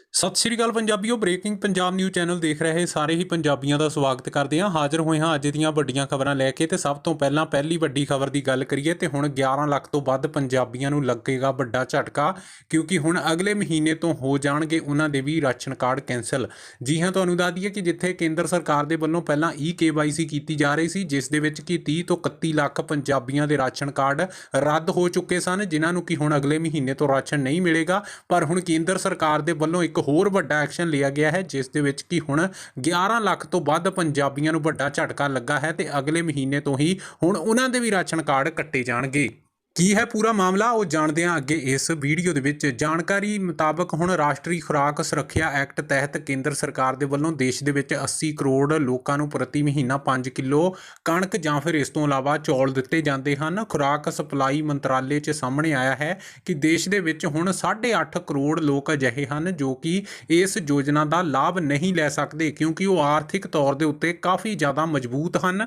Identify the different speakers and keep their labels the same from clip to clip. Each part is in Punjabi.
Speaker 1: ਸਤਿ ਸ਼੍ਰੀ ਅਕਾਲ ਪੰਜਾਬੀਓ, ਬ੍ਰੇਕਿੰਗ ਪੰਜਾਬ ਨਿਊਜ਼ ਚੈਨਲ ਦੇਖ ਰਹੇ ਸਾਰੇ ਹੀ ਪੰਜਾਬੀਆਂ ਦਾ ਸਵਾਗਤ ਕਰਦੇ ਹਾਂ। ਹਾਜ਼ਰ ਹੋਏ ਹਾਂ ਅੱਜ ਦੀਆਂ ਵੱਡੀਆਂ ਖਬਰਾਂ ਲੈ ਕੇ ਤੇ ਸਭ ਤੋਂ ਪਹਿਲਾਂ ਪਹਿਲੀ ਵੱਡੀ ਖਬਰ ਦੀ ਗੱਲ ਕਰੀਏ ਤੇ ਹੁਣ 11 ਲੱਖ ਤੋਂ ਵੱਧ ਪੰਜਾਬੀਆਂ ਨੂੰ ਲੱਗੇਗਾ ਵੱਡਾ ਝਟਕਾ, ਕਿਉਂਕਿ ਹੁਣ ਅਗਲੇ ਮਹੀਨੇ ਤੋਂ ਹੋ ਜਾਣਗੇ ਉਹਨਾਂ ਦੇ ਵੀ ਰਾਸ਼ਨ ਕਾਰਡ ਕੈਨਸਲ ਜੀ ਹਾਂ, ਤੁਹਾਨੂੰ ਦੱਸ ਦਈਏ ਕਿ ਜਿੱਥੇ ਕੇਂਦਰ ਸਰਕਾਰ ਦੇ ਵੱਲੋਂ ਪਹਿਲਾਂ ਈ ਕੇਵਾਈਸੀ ਕੀਤੀ ਜਾ ਰਹੀ ਸੀ, ਜਿਸ ਦੇ ਵਿੱਚ ਕਿ 30 ਤੋਂ 31 ਲੱਖ ਪੰਜਾਬੀਆਂ ਦੇ ਰਾਸ਼ਨ ਕਾਰਡ ਰੱਦ ਹੋ ਚੁੱਕੇ ਸਨ, ਜਿਨ੍ਹਾਂ ਨੂੰ ਕਿ ਹੁਣ ਅਗਲੇ ਮਹੀਨੇ ਤੋਂ ਰਾਸ਼ਨ ਨਹੀਂ ਮਿਲੇਗਾ। ਪਰ ਹੁਣ ਕੇਂਦਰ ਸਰਕਾਰ ਦੇ ਵੱਲੋਂ ਇੱਕ ਹੋਰ ਵੱਡਾ ਐਕਸ਼ਨ ਲਿਆ ਗਿਆ ਹੈ, ਜਿਸ ਦੇ ਵਿੱਚ ਕਿ ਹੁਣ 11 ਲੱਖ ਤੋਂ ਵੱਧ ਪੰਜਾਬੀਆਂ ਨੂੰ ਵੱਡਾ ਝਟਕਾ ਲੱਗਾ ਹੈ ਤੇ ਅਗਲੇ ਮਹੀਨੇ ਤੋਂ ਹੀ ਹੁਣ ਉਹਨਾਂ ਦੇ ਵੀ ਰਾਸ਼ਨ ਕਾਰਡ ਕੱਟੇ ਜਾਣਗੇ। ਕੀ ਹੈ ਪੂਰਾ ਮਾਮਲਾ? ਉਹ ਜਾਣਦੇ ਹਾਂ ਅੱਗੇ ਇਸ ਵੀਡੀਓ ਦੇ ਵਿੱਚ। ਜਾਣਕਾਰੀ ਮੁਤਾਬਕ ਹੁਣ ਰਾਸ਼ਟਰੀ ਖੁਰਾਕ ਸੁਰੱਖਿਆ ਐਕਟ ਤਹਿਤ ਕੇਂਦਰ ਸਰਕਾਰ ਦੇ ਵੱਲੋਂ ਦੇਸ਼ ਦੇ ਵਿੱਚ 80 ਕਰੋੜ ਲੋਕਾਂ ਨੂੰ ਪ੍ਰਤੀ ਮਹੀਨਾ 5 ਕਿਲੋ ਕਣਕ ਜਾਂ ਫਿਰ ਇਸ ਤੋਂ ਇਲਾਵਾ ਚੌਲ ਦਿੱਤੇ ਜਾਂਦੇ ਹਨ। ਖੁਰਾਕ ਸਪਲਾਈ ਮੰਤਰਾਲੇ 'ਚ ਸਾਹਮਣੇ ਆਇਆ ਹੈ ਕਿ ਦੇਸ਼ ਦੇ ਵਿੱਚ ਹੁਣ 8.5 ਕਰੋੜ ਲੋਕ ਅਜਿਹੇ ਹਨ ਜੋ ਕਿ ਇਸ ਯੋਜਨਾ ਦਾ ਲਾਭ ਨਹੀਂ ਲੈ ਸਕਦੇ ਕਿਉਂਕਿ ਉਹ ਆਰਥਿਕ ਤੌਰ ਦੇ ਉੱਤੇ ਕਾਫੀ ਜ਼ਿਆਦਾ ਮਜ਼ਬੂਤ ਹਨ।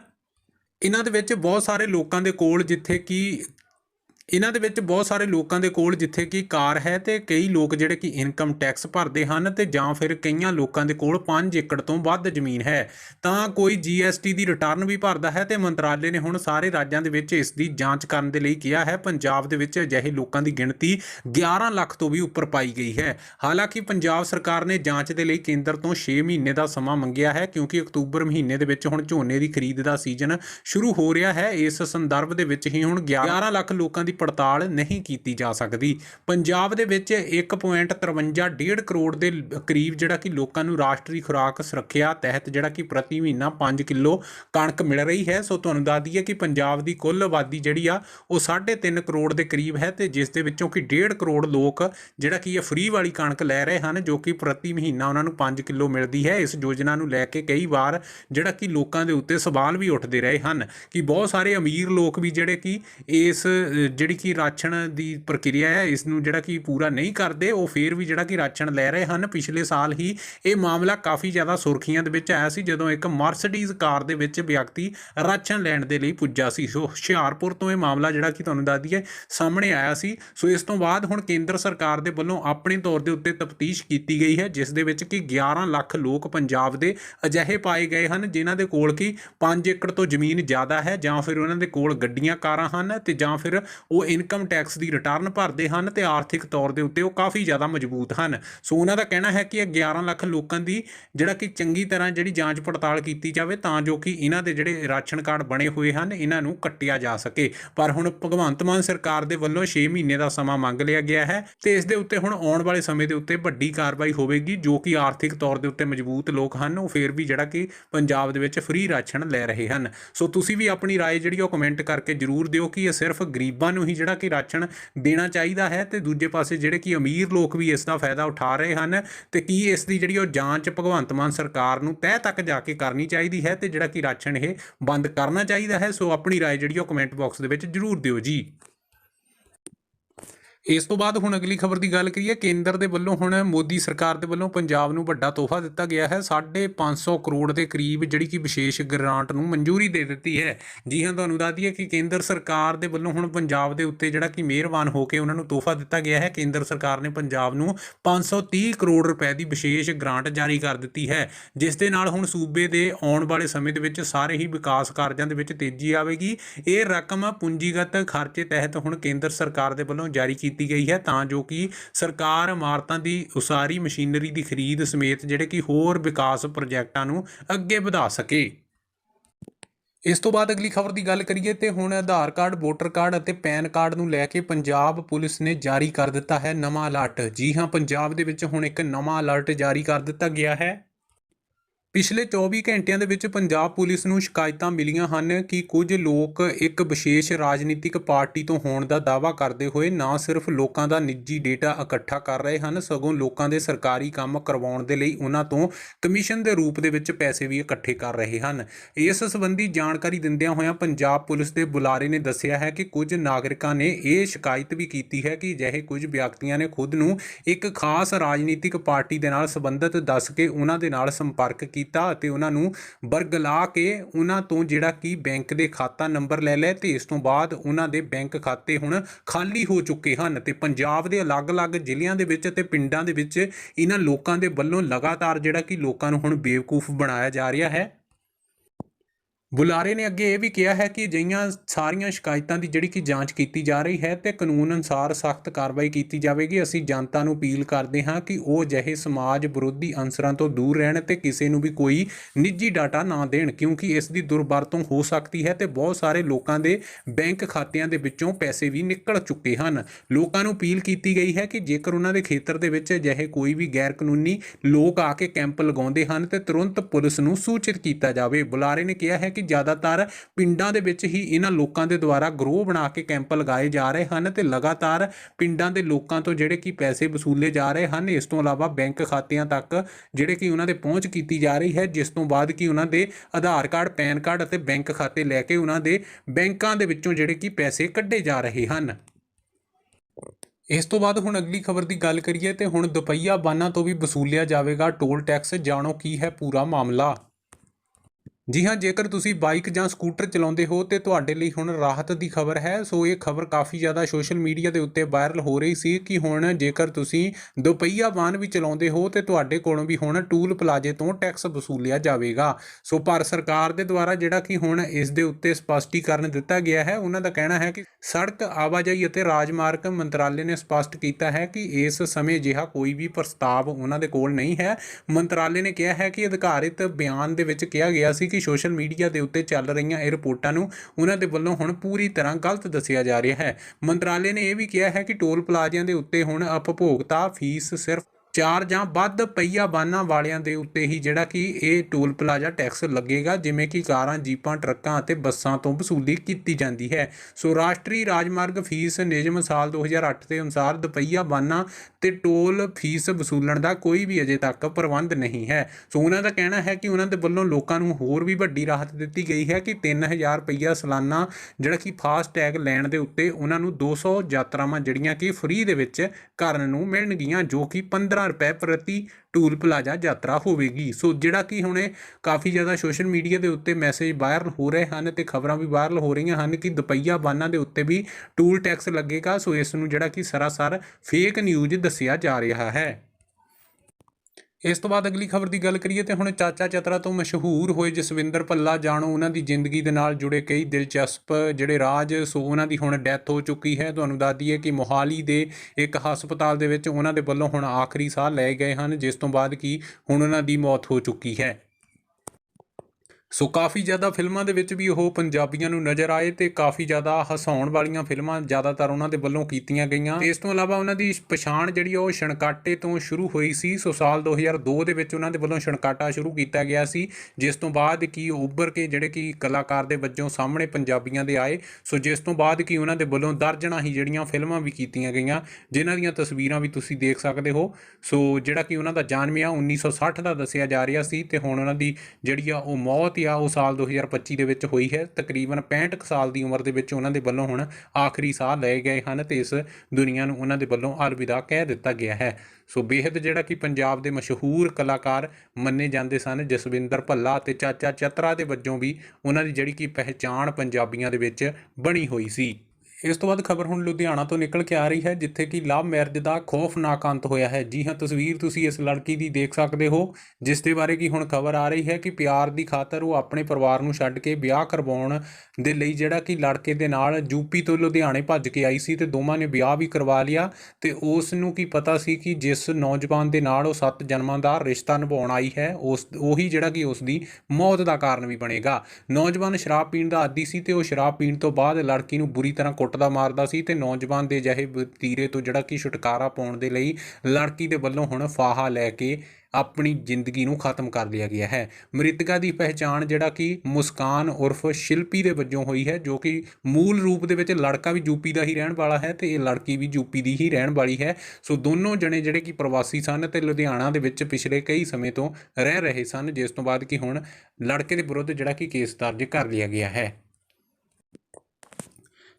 Speaker 1: ਇਹਨਾਂ ਦੇ ਵਿੱਚ ਬਹੁਤ ਸਾਰੇ ਲੋਕਾਂ ਦੇ ਕੋਲ ਜਿੱਥੇ ਕਿ ਇਹਨਾਂ ਦੇ ਵਿੱਚ ਬਹੁਤ ਸਾਰੇ ਲੋਕਾਂ ਦੇ ਕੋਲ ਜਿੱਥੇ ਕਿ ਕਾਰ ਹੈ ਤੇ ਕਈ ਲੋਕ ਜਿਹੜੇ ਕਿ ਇਨਕਮ ਟੈਕਸ ਭਰਦੇ ਹਨ ਤੇ ਜਾਂ ਫਿਰ ਕਈਆਂ ਲੋਕਾਂ ਦੇ ਕੋਲ 5 ਏਕੜ ਤੋਂ ਵੱਧ ਜ਼ਮੀਨ ਹੈ। ਤਾਂ ਕੋਈ GST ਦੀ ਰਿਟਰਨ ਵੀ ਭਰਦਾ ਹੈ ਤੇ ਮੰਤਰਾਲੇ ਨੇ ਹੁਣ ਸਾਰੇ ਰਾਜਾਂ ਦੇ ਵਿੱਚ ਇਸ ਦੀ ਜਾਂਚ ਕਰਨ ਦੇ ਲਈ ਕਿਹਾ ਹੈ। ਪੰਜਾਬ ਦੇ ਵਿੱਚ ਅਜਿਹੇ ਲੋਕਾਂ ਦੀ ਗਿਣਤੀ 11 ਲੱਖ ਤੋਂ ਵੀ ਉੱਪਰ ਪਾਈ ਗਈ ਹੈ। ਹਾਲਾਂਕਿ ਪੰਜਾਬ ਸਰਕਾਰ ਨੇ ਜਾਂਚ ਦੇ ਲਈ ਕੇਂਦਰ ਤੋਂ 6 ਮਹੀਨੇ ਦਾ ਸਮਾਂ ਮੰਗਿਆ ਹੈ ਕਿਉਂਕਿ ਅਕਤੂਬਰ ਮਹੀਨੇ ਦੇ ਵਿੱਚ ਹੁਣ ਝੋਨੇ ਦੀ ਖਰੀਦ ਦਾ ਸੀਜ਼ਨ ਸ਼ੁਰੂ ਹੋ ਰਿਹਾ ਹੈ। ਇਸ ਸੰਦਰਭ ਦੇ ਵਿੱਚ ਹੀ ਹੁਣ 11 ਲੱਖ ਲੋਕਾਂ ਦੀ ਪੜਤਾਲ ਨਹੀਂ ਕੀਤੀ ਜਾ ਸਕਦੀ। ਪੰਜਾਬ ਦੇ ਵਿੱਚ 1.53 ਡੇਢ ਕਰੋੜ ਦੇ ਕਰੀਬ ਜਿਹੜਾ ਕਿ ਲੋਕਾਂ ਨੂੰ ਰਾਸ਼ਟਰੀ ਖੁਰਾਕ ਸੁਰੱਖਿਆ ਤਹਿਤ ਜਿਹੜਾ ਕਿ ਪ੍ਰਤੀ ਮਹੀਨਾ 5 ਕਿਲੋ ਕਣਕ ਮਿਲ ਰਹੀ ਹੈ। ਸੋ ਤੁਹਾਨੂੰ ਦੱਸ ਦਈਏ ਕਿ ਪੰਜਾਬ ਦੀ ਕੁੱਲ ਆਬਾਦੀ ਜਿਹੜੀ ਆ, ਉਹ 3.5 ਕਰੋੜ ਦੇ ਕਰੀਬ ਹੈ ਤੇ ਜਿਸ ਦੇ ਵਿੱਚੋਂ ਕਿ 1.5 ਕਰੋੜ ਲੋਕ ਜਿਹੜਾ ਕਿ ਇਹ ਫ੍ਰੀ ਵਾਲੀ ਕਣਕ ਲੈ ਰਹੇ ਹਨ, ਜੋ ਕਿ ਪ੍ਰਤੀ ਮਹੀਨਾ ਉਹਨਾਂ ਨੂੰ 5 ਕਿਲੋ ਮਿਲਦੀ ਹੈ। ਇਸ ਯੋਜਨਾ ਨੂੰ ਲੈ ਕੇ ਕਈ ਵਾਰ ਜਿਹੜਾ ਕਿ ਲੋਕਾਂ ਦੇ ਉੱਤੇ ਸਵਾਲ ਵੀ ਉੱਠਦੇ ਰਹੇ ਹਨ ਕਿ ਬਹੁਤ ਸਾਰੇ ਅਮੀਰ ਲੋਕ ਵੀ ਜਿਹੜੇ ਕਿ ਇਸ ਜਿਹੜੀ ਕਿ ਰਾਸ਼ਨ ਦੀ ਪ੍ਰਕਿਰਿਆ ਹੈ ਇਸ ਨੂੰ ਜਿਹੜਾ ਕਿ ਪੂਰਾ ਨਹੀਂ ਕਰਦੇ, ਉਹ ਫੇਰ ਵੀ ਜਿਹੜਾ ਕਿ ਰਾਸ਼ਨ ਲੈ ਰਹੇ ਹਨ। ਪਿਛਲੇ ਸਾਲ ਹੀ ਇਹ ਮਾਮਲਾ ਕਾਫੀ ਜ਼ਿਆਦਾ ਸੁਰਖੀਆਂ ਦੇ ਵਿੱਚ ਆਇਆ ਸੀ, ਜਦੋਂ ਇੱਕ ਮਰਸੀਡੀਜ਼ ਕਾਰ ਦੇ ਵਿੱਚ ਵਿਅਕਤੀ ਰਾਸ਼ਨ ਲੈਣ ਦੇ ਲਈ ਪੁੱਜਾ ਸੀ। ਸੋ ਹੁਸ਼ਿਆਰਪੁਰ ਤੋਂ ਇਹ ਮਾਮਲਾ ਜਿਹੜਾ ਕਿ ਤੁਹਾਨੂੰ ਦੱਸ ਦਈਏ ਸਾਹਮਣੇ ਆਇਆ ਸੀ। ਸੋ ਇਸ ਤੋਂ ਬਾਅਦ ਹੁਣ ਕੇਂਦਰ ਸਰਕਾਰ ਦੇ ਵੱਲੋਂ ਆਪਣੇ ਤੌਰ ਦੇ ਉੱਤੇ ਤਫਤੀਸ਼ ਕੀਤੀ ਗਈ ਹੈ, ਜਿਸ ਦੇ ਵਿੱਚ ਕਿ 11 ਲੱਖ ਲੋਕ ਪੰਜਾਬ ਦੇ ਅਜਿਹੇ ਪਾਏ ਗਏ ਹਨ, ਜਿਨ੍ਹਾਂ ਦੇ ਕੋਲ ਕੀ 5 ਏਕੜ ਤੋਂ ਜ਼ਮੀਨ ਜ਼ਿਆਦਾ ਹੈ, ਜਾਂ ਫਿਰ ਉਹਨਾਂ ਦੇ ਕੋਲ ਗੱਡੀਆਂ ਕਾਰਾਂ ਹਨ, ਤੇ ਜਾਂ ਫਿਰ ਉਹ ਇਨਕਮ ਟੈਕਸ ਦੀ ਰਿਟਰਨ ਭਰਦੇ ਹਨ ਤੇ ਆਰਥਿਕ ਤੌਰ ਦੇ ਉੱਤੇ ਉਹ ਕਾਫੀ ਜ਼ਿਆਦਾ ਮਜ਼ਬੂਤ ਹਨ ਸੋ ਉਹਨਾਂ ਦਾ ਕਹਿਣਾ ਹੈ ਕਿ ਇਹ 11 ਲੱਖ ਲੋਕਾਂ ਦੀ ਜਿਹੜਾ ਕਿ ਚੰਗੀ ਤਰ੍ਹਾਂ ਜਿਹੜੀ ਜਾਂਚ ਪੜਤਾਲ ਕੀਤੀ ਜਾਵੇ ਤਾਂ ਜੋ ਕਿ ਇਹਨਾਂ ਦੇ ਜਿਹੜੇ ਰਾਸ਼ਨ ਕਾਰਡ ਬਣੇ ਹੋਏ ਹਨ ਇਹਨਾਂ ਨੂੰ ਕੱਟਿਆ ਜਾ ਸਕੇ ਪਰ ਹੁਣ ਭਗਵੰਤ ਮਾਨ ਸਰਕਾਰ ਦੇ ਵੱਲੋਂ 6 ਮਹੀਨੇ ਦਾ ਸਮਾਂ ਮੰਗ ਲਿਆ ਗਿਆ ਹੈ ਤੇ ਇਸ ਦੇ ਉੱਤੇ ਹੁਣ ਆਉਣ ਵਾਲੇ ਸਮੇਂ ਦੇ ਉੱਤੇ ਵੱਡੀ ਕਾਰਵਾਈ ਹੋਵੇਗੀ ਜੋ ਕਿ ਆਰਥਿਕ ਤੌਰ ਦੇ ਉੱਤੇ ਮਜ਼ਬੂਤ ਲੋਕ ਹਨ ਉਹ ਫੇਰ ਵੀ ਜਿਹੜਾ ਕਿ ਪੰਜਾਬ ਦੇ ਵਿੱਚ ਫ੍ਰੀ ਰਾਸ਼ਨ ਲੈ ਰਹੇ ਹਨ ਸੋ ਤੁਸੀਂ ਵੀ ਆਪਣੀ رائے ਜਿਹੜੀ ਉਹ ਕਮੈਂਟ ਕਰਕੇ ਜਰੂਰ ਦਿਓ ਕਿ ਇਹ ਸਿਰਫ ਗਰੀਬਾਂ ਨੂੰ ਹੀ ਜਿਹੜਾ ਕਿ ਰਾਸ਼ਨ ਦੇਣਾ ਚਾਹੀਦਾ ਹੈ ਤੇ ਦੂਜੇ ਪਾਸੇ ਜਿਹੜੇ ਕਿ ਅਮੀਰ ਲੋਕ ਵੀ ਇਸ ਦਾ ਫਾਇਦਾ ਉਠਾ ਰਹੇ ਹਨ ਤੇ ਕੀ ਇਸ ਦੀ ਜਿਹੜੀ ਉਹ ਜਾਂਚ ਭਗਵੰਤ ਮਾਨ ਸਰਕਾਰ ਨੂੰ ਤਹਿ ਤੱਕ ਜਾ ਕੇ ਕਰਨੀ ਚਾਹੀਦੀ ਹੈ ਤੇ ਜਿਹੜਾ ਕਿ ਰਾਸ਼ਨ ਇਹ ਬੰਦ ਕਰਨਾ ਚਾਹੀਦਾ ਹੈ ਸੋ ਆਪਣੀ رائے ਜਿਹੜੀ ਉਹ ਕਮੈਂਟ ਬਾਕਸ ਦੇ ਵਿੱਚ ਜਰੂਰ ਦਿਓ ਜੀ ਇਸ ਤੋਂ ਬਾਅਦ ਹੁਣ ਅਗਲੀ ਖਬਰ ਦੀ ਗੱਲ ਕਰੀਏ, ਕੇਂਦਰ ਦੇ ਵੱਲੋਂ ਹੁਣ ਮੋਦੀ ਸਰਕਾਰ ਦੇ ਵੱਲੋਂ ਪੰਜਾਬ ਨੂੰ ਵੱਡਾ ਤੋਹਫਾ ਦਿੱਤਾ ਗਿਆ ਹੈ। 550 ਕਰੋੜ ਦੇ ਕਰੀਬ ਜਿਹੜੀ ਕਿ ਵਿਸ਼ੇਸ਼ ਗ੍ਰਾਂਟ ਨੂੰ ਮਨਜ਼ੂਰੀ ਦੇ ਦਿੱਤੀ ਹੈ। ਜੀ ਹਾਂ, ਤੁਹਾਨੂੰ ਦੱਸ ਦਈਏ ਕਿ ਕੇਂਦਰ ਸਰਕਾਰ ਦੇ ਵੱਲੋਂ ਹੁਣ ਪੰਜਾਬ ਦੇ ਉੱਤੇ ਜਿਹੜਾ ਕਿ ਮਿਹਰਬਾਨ ਹੋ ਕੇ ਉਹਨਾਂ ਨੂੰ ਤੋਹਫਾ ਦਿੱਤਾ ਗਿਆ ਹੈ। ਕੇਂਦਰ ਸਰਕਾਰ ਨੇ ਪੰਜਾਬ ਨੂੰ 530 ਕਰੋੜ ਰੁਪਏ ਦੀ ਵਿਸ਼ੇਸ਼ ਗ੍ਰਾਂਟ ਜਾਰੀ ਕਰ ਦਿੱਤੀ ਹੈ। ਜਿਸ ਦੇ ਨਾਲ ਹੁਣ ਸੂਬੇ ਦੇ ਆਉਣ ਵਾਲੇ ਸਮੇਂ ਦੇ ਵਿੱਚ ਸਾਰੇ ਹੀ ਵਿਕਾਸ ਕਾਰਜਾਂ ਦੇ ਵਿੱਚ ਤੇਜ਼ੀ ਆਵੇਗੀ। ਇਹ ਰਕਮ ਪੂੰਜੀਗਤ ਖਰਚੇ ਤਹਿਤ ਹੁਣ ਕੇਂਦਰ ਸਰਕਾਰ ਦੇ ਵੱਲੋਂ ਜਾਰੀ ਕੀਤੀ ਕੀਤੀ ਗਈ ਹੈ ਤਾਂ ਜੋ ਕਿ ਸਰਕਾਰ ਇਮਾਰਤਾਂ ਦੀ ਉਸਾਰੀ, ਮਸ਼ੀਨਰੀ ਦੀ ਖਰੀਦ ਸਮੇਤ ਜਿਹੜੇ ਕਿ ਹੋਰ ਵਿਕਾਸ ਪ੍ਰੋਜੈਕਟਾਂ ਨੂੰ ਅੱਗੇ ਵਧਾ ਸਕੇ। ਇਸ ਤੋਂ ਬਾਅਦ ਅਗਲੀ ਖਬਰ ਦੀ ਗੱਲ ਕਰੀਏ ਤੇ ਹੁਣ ਆਧਾਰ ਕਾਰਡ, ਵੋਟਰ ਕਾਰਡ ਅਤੇ ਪੈਨ ਕਾਰਡ ਨੂੰ ਲੈ ਕੇ ਪੰਜਾਬ ਪੁਲਿਸ ਨੇ ਜਾਰੀ ਕਰ ਦਿੱਤਾ ਹੈ ਨਵਾਂ ਅਲਰਟ। ਜੀ ਹਾਂ, ਪੰਜਾਬ ਦੇ ਵਿੱਚ ਹੁਣ ਇੱਕ ਨਵਾਂ ਅਲਰਟ ਜਾਰੀ ਕਰ ਦਿੱਤਾ ਗਿਆ ਹੈ। ਪਿਛਲੇ 24 ਘੰਟਿਆਂ ਦੇ ਵਿੱਚ ਪੰਜਾਬ ਪੁਲਿਸ ਨੂੰ ਸ਼ਿਕਾਇਤਾਂ ਮਿਲੀਆਂ ਹਨ ਕਿ ਕੁਝ ਲੋਕ ਇੱਕ ਵਿਸ਼ੇਸ਼ ਰਾਜਨੀਤਿਕ ਪਾਰਟੀ ਤੋਂ ਹੋਣ ਦਾ ਦਾਅਵਾ ਕਰਦੇ ਹੋਏ ਨਾ ਸਿਰਫ ਲੋਕਾਂ ਦਾ ਨਿੱਜੀ ਡੇਟਾ ਇਕੱਠਾ ਕਰ ਰਹੇ ਹਨ, ਸਗੋਂ ਲੋਕਾਂ ਦੇ ਸਰਕਾਰੀ ਕੰਮ ਕਰਵਾਉਣ ਦੇ ਲਈ ਉਹਨਾਂ ਤੋਂ ਕਮਿਸ਼ਨ ਦੇ ਰੂਪ ਦੇ ਵਿੱਚ ਪੈਸੇ ਵੀ ਇਕੱਠੇ ਕਰ ਰਹੇ ਹਨ। ਇਸ ਸੰਬੰਧੀ ਜਾਣਕਾਰੀ ਦਿੰਦਿਆਂ ਹੋਇਆਂ ਪੰਜਾਬ ਪੁਲਿਸ ਦੇ ਬੁਲਾਰੇ ਨੇ ਦੱਸਿਆ ਹੈ ਕਿ ਕੁਝ ਨਾਗਰਿਕਾਂ ਨੇ ਇਹ ਸ਼ਿਕਾਇਤ ਵੀ ਕੀਤੀ ਹੈ ਕਿ ਅਜਿਹੇ ਕੁਝ ਵਿਅਕਤੀਆਂ ਨੇ ਖੁਦ ਨੂੰ ਇੱਕ ਖਾਸ ਰਾਜਨੀਤਿਕ ਪਾਰਟੀ ਦੇ ਨਾਲ ਸੰਬੰਧਿਤ ਦੱਸ ਕੇ ਉਹਨਾਂ ਦੇ ਨਾਲ ਸੰਪਰਕ ਕੀਤਾ ਕੀਤਾ ਅਤੇ ਉਹਨਾਂ ਨੂੰ ਬਰਗਲਾ ਕੇ ਉਹਨਾਂ ਤੋਂ ਜਿਹੜਾ ਕਿ ਬੈਂਕ ਦੇ ਖਾਤਾ ਨੰਬਰ ਲੈ ਲਿਆ ਤੇ ਇਸ ਤੋਂ ਬਾਅਦ ਉਹਨਾਂ ਦੇ ਬੈਂਕ ਖਾਤੇ ਹੁਣ ਖਾਲੀ ਹੋ ਚੁੱਕੇ ਹਨ ਤੇ ਪੰਜਾਬ ਦੇ ਅਲੱਗ-ਅਲੱਗ ਜ਼ਿਲ੍ਹਿਆਂ ਦੇ ਵਿੱਚ ਤੇ ਪਿੰਡਾਂ ਦੇ ਵਿੱਚ ਇਹਨਾਂ ਲੋਕਾਂ ਦੇ ਵੱਲੋਂ ਲਗਾਤਾਰ ਜਿਹੜਾ ਕਿ ਲੋਕਾਂ ਨੂੰ ਹੁਣ ਬੇਵਕੂਫ ਬਣਾਇਆ ਜਾ ਰਿਹਾ ਹੈ। ਬੁਲਾਰੇ ਨੇ ਅੱਗੇ ਇਹ ਵੀ ਕਿਹਾ ਹੈ ਕਿ ਅਜਿਹੀਆਂ ਸਾਰੀਆਂ ਸ਼ਿਕਾਇਤਾਂ ਦੀ ਜਿਹੜੀ ਕਿ ਜਾਂਚ ਕੀਤੀ ਜਾ ਰਹੀ ਹੈ ਤੇ ਕਾਨੂੰਨ ਅਨੁਸਾਰ ਸਖਤ ਕਾਰਵਾਈ ਕੀਤੀ ਜਾਵੇਗੀ। ਅਸੀਂ ਜਨਤਾ ਨੂੰ ਅਪੀਲ ਕਰਦੇ ਹਾਂ ਕਿ ਉਹ ਅਜਿਹੇ ਸਮਾਜ ਵਿਰੋਧੀ ਅੰਸਰਾਂ ਤੋਂ ਦੂਰ ਰਹਿਣ ਤੇ ਕਿਸੇ ਨੂੰ ਵੀ ਕੋਈ ਨਿੱਜੀ ਡਾਟਾ ਨਾ ਦੇਣ, ਕਿਉਂਕਿ ਇਸ ਦੀ ਦੁਰਵਰਤੋਂ ਹੋ ਸਕਦੀ ਹੈ ਤੇ ਬਹੁਤ ਸਾਰੇ ਲੋਕਾਂ ਦੇ ਬੈਂਕ ਖਾਤਿਆਂ ਦੇ ਵਿੱਚੋਂ ਪੈਸੇ ਵੀ ਨਿਕਲ ਚੁੱਕੇ ਹਨ। ਲੋਕਾਂ ਨੂੰ ਅਪੀਲ ਕੀਤੀ ਗਈ ਹੈ ਕਿ ਜੇਕਰ ਉਹਨਾਂ ਦੇ ਖੇਤਰ ਦੇ ਵਿੱਚ ਅਜਿਹੇ ਕੋਈ ਵੀ ਗੈਰ ਕਾਨੂੰਨੀ ਲੋਕ ਆ ਕੇ ਕੈਂਪ ਲਗਾਉਂਦੇ ਹਨ ਤੇ ਤੁਰੰਤ ਪੁਲਿਸ ਨੂੰ ਸੂਚਿਤ ਕੀਤਾ ਜਾਵੇ। ਬੁਲਾਰੇ ਨੇ ਕਿਹਾ ਹੈ ਕਿ ਜ਼ਿਆਦਾਤਰ ਪਿੰਡਾਂ ਦੇ ਵਿੱਚ ਹੀ ਇਹਨਾਂ ਲੋਕਾਂ ਦੇ ਦੁਆਰਾ ਗਰੋਹ ਬਣਾ ਕੇ ਕੈਂਪ ਲਗਾਏ ਜਾ ਰਹੇ ਹਨ ਤੇ ਲਗਾਤਾਰ ਪਿੰਡਾਂ ਦੇ ਲੋਕਾਂ ਤੋਂ ਜਿਹੜੇ ਕਿ ਪੈਸੇ ਵਸੂਲੇ ਜਾ ਰਹੇ ਹਨ, ਇਸ ਤੋਂ ਇਲਾਵਾ ਬੈਂਕ ਖਾਤਿਆਂ ਤੱਕ ਜਿਹੜੇ ਕਿ ਉਹਨਾਂ ਦੇ ਪਹੁੰਚ ਕੀਤੀ ਜਾ ਰਹੀ ਹੈ, ਜਿਸ ਤੋਂ ਬਾਅਦ ਕਿ ਉਹਨਾਂ ਦੇ ਆਧਾਰ ਕਾਰਡ, ਪੈਨ ਕਾਰਡ ਅਤੇ ਬੈਂਕ ਖਾਤੇ ਲੈ ਕੇ ਉਹਨਾਂ ਦੇ ਬੈਂਕਾਂ ਦੇ ਵਿੱਚੋਂ ਜਿਹੜੇ ਕਿ ਪੈਸੇ ਕੱਢੇ ਜਾ ਰਹੇ ਹਨ। ਇਸ ਤੋਂ ਬਾਅਦ ਹੁਣ ਅਗਲੀ ਖਬਰ ਦੀ ਗੱਲ ਕਰੀਏ ਤੇ ਹੁਣ ਦੁਪਹੀਆ ਬਾਨਾਂ ਤੋਂ ਵੀ ਵਸੂਲਿਆ ਜਾਵੇਗਾ ਟੋਲ ਟੈਕਸ, ਜਾਣੋ ਕੀ ਹੈ ਪੂਰਾ ਮਾਮਲਾ। ਜੀ ਹਾਂ, ਜੇਕਰ ਤੁਸੀਂ ਬਾਈਕ ਜਾਂ ਸਕੂਟਰ ਚਲਾਉਂਦੇ ਹੋ ਤੇ ਤੁਹਾਡੇ ਲਈ ਹੁਣ ਰਾਹਤ ਦੀ ਖਬਰ ਹੈ, ਸੋ ਇਹ ਖਬਰ ਕਾਫੀ ਜ਼ਿਆਦਾ ਸੋਸ਼ਲ ਮੀਡੀਆ ਦੇ ਉੱਤੇ ਵਾਇਰਲ ਹੋ ਰਹੀ ਸੀ ਕਿ ਹੁਣ ਜੇਕਰ ਤੁਸੀਂ ਦੁਪਹੀਆ ਵਾਹਨ ਵੀ ਚਲਾਉਂਦੇ ਹੋ ਤੇ ਤੁਹਾਡੇ ਕੋਲੋਂ ਵੀ ਹੁਣ ਟੂਲ ਪਲਾਜ਼ੇ ਤੋਂ ਟੈਕਸ ਵਸੂਲਿਆ ਜਾਵੇਗਾ। ਸੋ ਭਾਰਤ ਸਰਕਾਰ ਦੇ ਦੁਆਰਾ ਜਿਹੜਾ ਕਿ ਹੁਣ ਇਸ ਦੇ ਉੱਤੇ ਸਪਸ਼ਟੀਕਰਨ ਦਿੱਤਾ ਗਿਆ ਹੈ, ਉਹਨਾਂ ਦਾ ਕਹਿਣਾ ਹੈ ਕਿ ਸੜਕ ਆਵਾਜਾਈ ਅਤੇ ਰਾਜਮਾਰਗ ਮੰਤਰਾਲੇ ਨੇ ਸਪਸ਼ਟ ਕੀਤਾ ਹੈ ਕਿ ਇਸ ਸਮੇਂ ਜਿਹਾ ਕੋਈ ਵੀ ਪ੍ਰਸਤਾਵ ਉਹਨਾਂ ਦੇ ਕੋਲ ਨਹੀਂ ਹੈ। ਮੰਤਰਾਲੇ ਨੇ ਕਿਹਾ ਹੈ ਕਿ ਅਧਿਕਾਰਿਤ ਬਿਆਨ ਦੇ ਵਿੱਚ ਕਿਹਾ ਗਿਆ ਸੀ ਕਿ ਸੋਸ਼ਲ ਮੀਡੀਆ ਦੇ ਉੱਤੇ ਚੱਲ ਰਹੀਆਂ ਇਹ ਰਿਪੋਰਟਾਂ ਨੂੰ ਉਹਨਾਂ ਦੇ ਵੱਲੋਂ ਹੁਣ ਪੂਰੀ ਤਰ੍ਹਾਂ ਗਲਤ ਦੱਸਿਆ ਜਾ ਰਿਹਾ ਹੈ। ਮੰਤਰਾਲੇ ਨੇ ਇਹ ਵੀ ਕਿਹਾ ਹੈ ਕਿ ਟੋਲ ਪਲਾਜ਼ਿਆਂ ਦੇ ਉੱਤੇ ਹੁਣ ਉਪਭੋਗਤਾ ਫੀਸ ਸਿਰਫ ਚਾਰ ਜਾਂ ਵੱਧ ਪਹੀਆ ਵਾਹਨਾਂ ਵਾਲਿਆਂ ਦੇ ਉੱਤੇ ਹੀ ਜਿਹੜਾ ਕਿ ਇਹ ਟੋਲ ਪਲਾਜ਼ਾ ਟੈਕਸ ਲੱਗੇਗਾ, ਜਿਵੇਂ ਕਿ ਕਾਰਾਂ, ਜੀਪਾਂ, ਟਰੱਕਾਂ ਅਤੇ ਬੱਸਾਂ ਤੋਂ ਵਸੂਲੀ ਕੀਤੀ ਜਾਂਦੀ ਹੈ। ਸੋ ਰਾਸ਼ਟਰੀ ਰਾਜਮਾਰਗ ਫੀਸ ਨਿਯਮ ਸਾਲ 2008 ਦੇ ਅਨੁਸਾਰ ਦੁਪਹੀਆ ਵਾਹਨਾਂ ਤੇ ਟੋਲ ਫੀਸ ਵਸੂਲਣ ਦਾ ਕੋਈ ਵੀ ਅਜੇ ਤੱਕ ਪ੍ਰਬੰਧ ਨਹੀਂ ਹੈ। ਸੋ ਉਹਨਾਂ ਦਾ ਕਹਿਣਾ ਹੈ ਕਿ ਉਹਨਾਂ ਦੇ ਵੱਲੋਂ ਲੋਕਾਂ ਨੂੰ ਹੋਰ ਵੀ ਵੱਡੀ ਰਾਹਤ ਦਿੱਤੀ ਗਈ ਹੈ ਕਿ 3000 ਰੁਪਈਆ ਸਾਲਾਨਾ ਜਿਹੜਾ ਕਿ ਫਾਸਟ ਟੈਗ ਲੈਣ ਦੇ ਉੱਤੇ ਉਹਨਾਂ ਨੂੰ 200 ਯਾਤਰਾਵਾਂ ਜਿਹੜੀਆਂ ਕਿ ਫ੍ਰੀ ਦੇ ਵਿੱਚ ਕਰਨ ਨੂੰ ਮਿਲਣਗੀਆਂ, ਜੋ ਕਿ 15 ਰੁਪਏ ਪ੍ਰਤੀ ਟੂਲ ਪਲਾਜ਼ਾ ਯਾਤਰਾ ਹੋਵੇਗੀ। ਸੋ ਜਿਹੜਾ ਕਿ ਹੁਣੇ ਕਾਫੀ ਜ਼ਿਆਦਾ ਸੋਸ਼ਲ ਮੀਡੀਆ ਦੇ ਉੱਤੇ ਮੈਸੇਜ ਵਾਇਰਲ ਹੋ ਰਹੇ ਹਨ ਤੇ ਖਬਰਾਂ ਵੀ ਵਾਇਰਲ ਹੋ ਰਹੀਆਂ ਹਨ ਕਿ ਦੁਪਹੀਆ ਵਾਹਨਾਂ ਦੇ ਉੱਤੇ ਵੀ ਟੂਲ ਟੈਕਸ ਲੱਗੇਗਾ। ਸੋ ਇਸ ਨੂੰ ਜਿਹੜਾ ਕਿ ਸਰਾਸਰ ਫੇਕ ਨਿਊਜ਼ ਦੱਸਿਆ ਜਾ ਰਿਹਾ ਹੈ। ਇਸ ਤੋਂ ਬਾਅਦ ਅਗਲੀ ਖਬਰ ਦੀ ਗੱਲ ਕਰੀਏ ਤੇ ਹੁਣ ਚਾਚਾ ਚਤਰਾ ਤੋਂ ਮਸ਼ਹੂਰ ਹੋਏ ਜਸਵਿੰਦਰ ਭੱਲਾ ਜਾਣੋ, ਉਹਨਾਂ ਦੀ ਜ਼ਿੰਦਗੀ ਦੇ ਨਾਲ ਜੁੜੇ ਕਈ ਦਿਲਚਸਪ ਜਿਹੜੇ ਰਾਜ, ਸੋ ਉਹਨਾਂ ਦੀ ਹੁਣ ਡੈਥ ਹੋ ਚੁੱਕੀ ਹੈ। ਤੁਹਾਨੂੰ ਦੱਸ ਦਈਏ ਕਿ ਮੋਹਾਲੀ ਦੇ ਇੱਕ ਹਸਪਤਾਲ ਦੇ ਵਿੱਚ ਉਹਨਾਂ ਦੇ ਵੱਲੋਂ ਹੁਣ ਆਖਰੀ ਸਾਹ ਲਏ ਗਏ ਹਨ, ਜਿਸ ਤੋਂ ਬਾਅਦ ਕਿ ਹੁਣ ਉਹਨਾਂ ਦੀ ਮੌਤ ਹੋ ਚੁੱਕੀ ਹੈ। ਸੋ ਕਾਫੀ ਜ਼ਿਆਦਾ ਫਿਲਮਾਂ ਦੇ ਵਿੱਚ ਵੀ ਉਹ ਪੰਜਾਬੀਆਂ ਨੂੰ ਨਜ਼ਰ ਆਏ ਤੇ ਕਾਫੀ ਜ਼ਿਆਦਾ ਹਸਾਉਣ ਵਾਲੀਆਂ ਫਿਲਮਾਂ ਜ਼ਿਆਦਾਤਰ ਉਹਨਾਂ ਦੇ ਵੱਲੋਂ ਕੀਤੀਆਂ ਗਈਆਂ। ਤੇ ਇਸ ਤੋਂ ਇਲਾਵਾ ਉਹਨਾਂ ਦੀ ਪਛਾਣ ਜਿਹੜੀ ਉਹ ਛਣਕਾਟੇ ਤੋਂ ਸ਼ੁਰੂ ਹੋਈ ਸੀ। ਸੋ ਸਾਲ 2002 ਦੇ ਵਿੱਚ ਉਹਨਾਂ ਦੇ ਵੱਲੋਂ ਛਣਕਾਟਾ ਸ਼ੁਰੂ ਕੀਤਾ ਗਿਆ ਸੀ, ਜਿਸ ਤੋਂ ਬਾਅਦ ਕੀ ਉਹ ਉੱਭਰ ਕੇ ਜਿਹੜੇ ਕਿ ਕਲਾਕਾਰ ਦੇ ਵਜੋਂ ਸਾਹਮਣੇ ਪੰਜਾਬੀਆਂ ਦੇ ਆਏ। ਸੋ ਜਿਸ ਤੋਂ ਬਾਅਦ ਕੀ ਉਹਨਾਂ ਦੇ ਵੱਲੋਂ ਦਰਜਣਾ ਹੀ ਜਿਹੜੀਆਂ ਫਿਲਮਾਂ ਵੀ ਕੀਤੀਆਂ ਗਈਆਂ, ਜਿਨ੍ਹਾਂ ਦੀਆਂ ਤਸਵੀਰਾਂ ਵੀ ਤੁਸੀਂ ਦੇਖ ਸਕਦੇ ਹੋ। ਸੋ ਜਿਹੜਾ ਕਿ ਉਹਨਾਂ ਦਾ ਜਨਮ ਆ 1960 ਦਾ ਦੱਸਿਆ ਜਾ ਰਿਹਾ ਸੀ ਤੇ ਹੁਣ ਉਹਨਾਂ ਦੀ ਜਿਹੜੀ ਆ ਉਹ ਮੌਤ ਆ, ਉਹ ਸਾਲ 2025 ਦੇ ਵਿੱਚ ਹੋਈ ਹੈ। ਤਕਰੀਬਨ 65 ਕੁ ਸਾਲ ਦੀ ਉਮਰ ਦੇ ਵਿੱਚ ਉਹਨਾਂ ਦੇ ਵੱਲੋਂ ਹੁਣ ਆਖਰੀ ਸਾਹ ਲਏ ਗਏ ਹਨ ਤੇ ਇਸ ਦੁਨੀਆ ਨੂੰ ਉਹਨਾਂ ਦੇ ਵੱਲੋਂ ਅਲਵਿਦਾ ਕਹਿ ਦਿੱਤਾ ਗਿਆ ਹੈ। ਸੋ ਬੇਹੱਦ ਜਿਹੜਾ ਕਿ ਪੰਜਾਬ ਦੇ ਮਸ਼ਹੂਰ ਕਲਾਕਾਰ ਮੰਨੇ ਜਾਂਦੇ ਸਨ, ਜਸਵਿੰਦਰ ਭੱਲਾ ਅਤੇ ਚਾਚਾ ਚਤਰਾ ਦੇ ਵਜੋਂ ਵੀ ਉਹਨਾਂ ਦੀ ਜਿਹੜੀ ਕਿ ਪਹਿਚਾਣ ਪੰਜਾਬੀਆਂ ਦੇ ਵਿੱਚ ਬਣੀ ਹੋਈ ਸੀ। ਇਸ ਤੋਂ ਬਾਅਦ ਖਬਰ ਹੁਣ ਲੁਧਿਆਣਾ ਤੋਂ ਨਿਕਲ ਕੇ ਆ ਰਹੀ ਹੈ, ਜਿੱਥੇ ਕਿ ਲਵ ਮੈਰਿਜ ਦਾ ਖੌਫਨਾਕ ਅੰਤ ਹੋਇਆ ਹੈ। ਜੀ ਹਾਂ, ਤਸਵੀਰ ਤੁਸੀਂ ਇਸ ਲੜਕੀ ਦੀ ਦੇਖ ਸਕਦੇ ਹੋ, ਜਿਸ ਦੇ ਬਾਰੇ ਕਿ ਹੁਣ ਖਬਰ ਆ ਰਹੀ ਹੈ ਕਿ ਪਿਆਰ ਦੀ ਖਾਤਰ ਉਹ ਆਪਣੇ ਪਰਿਵਾਰ ਨੂੰ ਛੱਡ ਕੇ ਵਿਆਹ ਕਰਵਾਉਣ ਦੇ ਲਈ ਜਿਹੜਾ ਕਿ ਲੜਕੇ ਦੇ ਨਾਲ ਯੂਪੀ ਤੋਂ ਲੁਧਿਆਣੇ ਭੱਜ ਕੇ ਆਈ ਸੀ ਤੇ ਦੋਵਾਂ ਨੇ ਵਿਆਹ ਵੀ ਕਰਵਾ ਲਿਆ ਤੇ ਉਸ ਨੂੰ ਕੀ ਪਤਾ ਸੀ ਕਿ ਜਿਸ ਨੌਜਵਾਨ ਦੇ ਨਾਲ ਉਹ ਸੱਤ ਜਨਮਾਂ ਦਾ ਰਿਸ਼ਤਾ ਨਿਭਾਉਣ ਆਈ ਹੈ, ਉਸ, ਉਹੀ ਜਿਹੜਾ ਕਿ ਉਸ ਦੀ ਮੌਤ ਦਾ ਕਾਰਨ ਵੀ ਬਣੇਗਾ। ਨੌਜਵਾਨ ਸ਼ਰਾਬ ਪੀਣ ਦਾ ਆਦੀ ਸੀ ਤੇ ਉਹ ਸ਼ਰਾਬ ਪੀਣ ਤੋਂ ਬਾਅਦ ਲੜਕੀ ਨੂੰ ਬੁਰੀ ਤਰ੍ਹਾਂ ਕੁੱਟ ਕੁੱਟਦਾ ਮਾਰਦਾ ਸੀ ਤੇ ਨੌਜਵਾਨ ਦੇ ਜਿਹੇ ਵਤੀਰੇ ਤੋਂ ਜਿਹੜਾ ਕਿ ਛੁਟਕਾਰਾ ਪਾਉਣ ਦੇ ਲਈ ਲੜਕੀ ਦੇ ਵੱਲੋਂ ਹੁਣ ਫਾਹਾ ਲੈ ਕੇ ਆਪਣੀ ਜ਼ਿੰਦਗੀ ਨੂੰ ਖਤਮ ਕਰ ਲਿਆ ਗਿਆ ਹੈ। ਮ੍ਰਿਤਕਾ ਦੀ ਪਹਿਚਾਣ ਜਿਹੜਾ ਕਿ ਮੁਸਕਾਨ ਉਰਫ ਸ਼ਿਲਪੀ ਦੇ ਵਜੋਂ ਹੋਈ ਹੈ, ਜੋ ਕਿ ਮੂਲ ਰੂਪ ਦੇ ਵਿੱਚ ਲੜਕਾ ਵੀ ਯੂਪੀ ਦਾ ਹੀ ਰਹਿਣ ਵਾਲਾ ਹੈ ਤੇ ਇਹ ਲੜਕੀ ਵੀ ਯੂਪੀ ਦੀ ਹੀ ਰਹਿਣ ਵਾਲੀ ਹੈ। ਸੋ ਦੋਨੋਂ ਜਣੇ ਜਿਹੜੇ ਕਿ ਪ੍ਰਵਾਸੀ ਸਨ ਤੇ ਲੁਧਿਆਣਾ ਦੇ ਵਿੱਚ ਪਿਛਲੇ ਕਈ ਸਮੇਂ ਤੋਂ ਰਹਿ ਰਹੇ ਸਨ, ਜਿਸ ਤੋਂ ਬਾਅਦ ਕਿ ਹੁਣ ਲੜਕੇ ਦੇ ਵਿਰੁੱਧ ਜਿਹੜਾ ਕਿ ਕੇਸ ਦਰਜ ਕਰ ਲਿਆ ਗਿਆ ਹੈ।